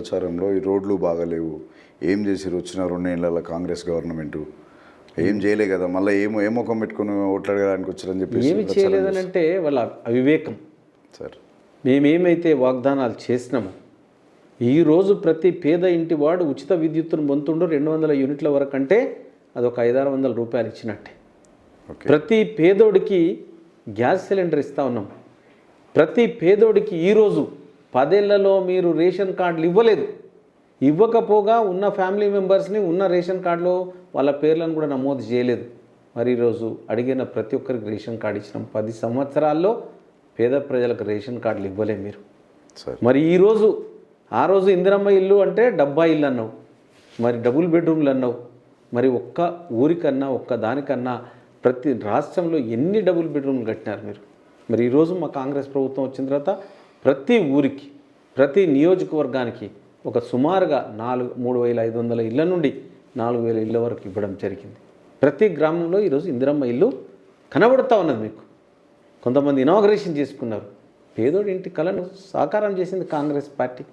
ప్రచారంలో ఈ రోడ్లు బాగలేవు. ఏం చేసిరు వచ్చిన రెండేళ్ళ కాంగ్రెస్ గవర్నమెంట్. ఏం చేయలే కదా? మళ్ళీ ఏమో ఏ ముఖం పెట్టుకుని ఓట్లాడడానికి వచ్చారని చెప్పేసి ఏమి చేయలేదని అంటే వాళ్ళ అవివేకం. సార్. మేమేమైతే వాగ్దానాలు చేసినామో ఈరోజు ప్రతి పేద ఇంటి వాడు ఉచిత విద్యుత్తును పొందుతుండో రెండు వందల యూనిట్ల వరకు అంటే అదొక ఐదారు వందల రూపాయలు ఇచ్చినట్టే. ప్రతి పేదోడికి గ్యాస్ సిలిండర్ ఇస్తా ఉన్నాం. ప్రతి పేదోడికి ఈరోజు పదేళ్ళలో మీరు రేషన్ కార్డులు ఇవ్వలేదు. ఇవ్వకపోగా ఉన్న ఫ్యామిలీ మెంబర్స్ని ఉన్న రేషన్ కార్డులో వాళ్ళ పేర్లను కూడా నమోదు చేయలేదు. మరి ఈరోజు అడిగిన ప్రతి ఒక్కరికి రేషన్ కార్డు ఇచ్చినాం. పది సంవత్సరాల్లో పేద ప్రజలకు రేషన్ కార్డులు ఇవ్వలే మీరు. మరి ఈరోజు ఆ రోజు ఇందిరమ్మ ఇల్లు అంటే డబ్బా ఇల్లు అన్నావు. మరి డబుల్ బెడ్రూమ్లు అన్నావు. మరి ఒక్క ఊరికన్నా ఒక్క దానికన్నా ప్రతి రాష్ట్రంలో ఎన్ని డబుల్ బెడ్రూమ్లు కట్టినారు మీరు? మరి ఈరోజు మా కాంగ్రెస్ ప్రభుత్వం వచ్చిన తర్వాత ప్రతి ఊరికి ప్రతి నియోజకవర్గానికి ఒక సుమారుగా నాలుగు మూడు వేల ఐదు వందల ఇళ్ళ నుండి నాలుగు వేల ఇళ్ళ వరకు ఇవ్వడం జరిగింది. ప్రతి గ్రామంలో ఈరోజు ఇందిరమ్మ ఇల్లు కనబడుతూ ఉన్నది మీకు. కొంతమంది ఇనాగరేషన్ చేసుకున్నారు. పేదోడి ఇంటి కళను సాకారం చేసింది కాంగ్రెస్ పార్టీ.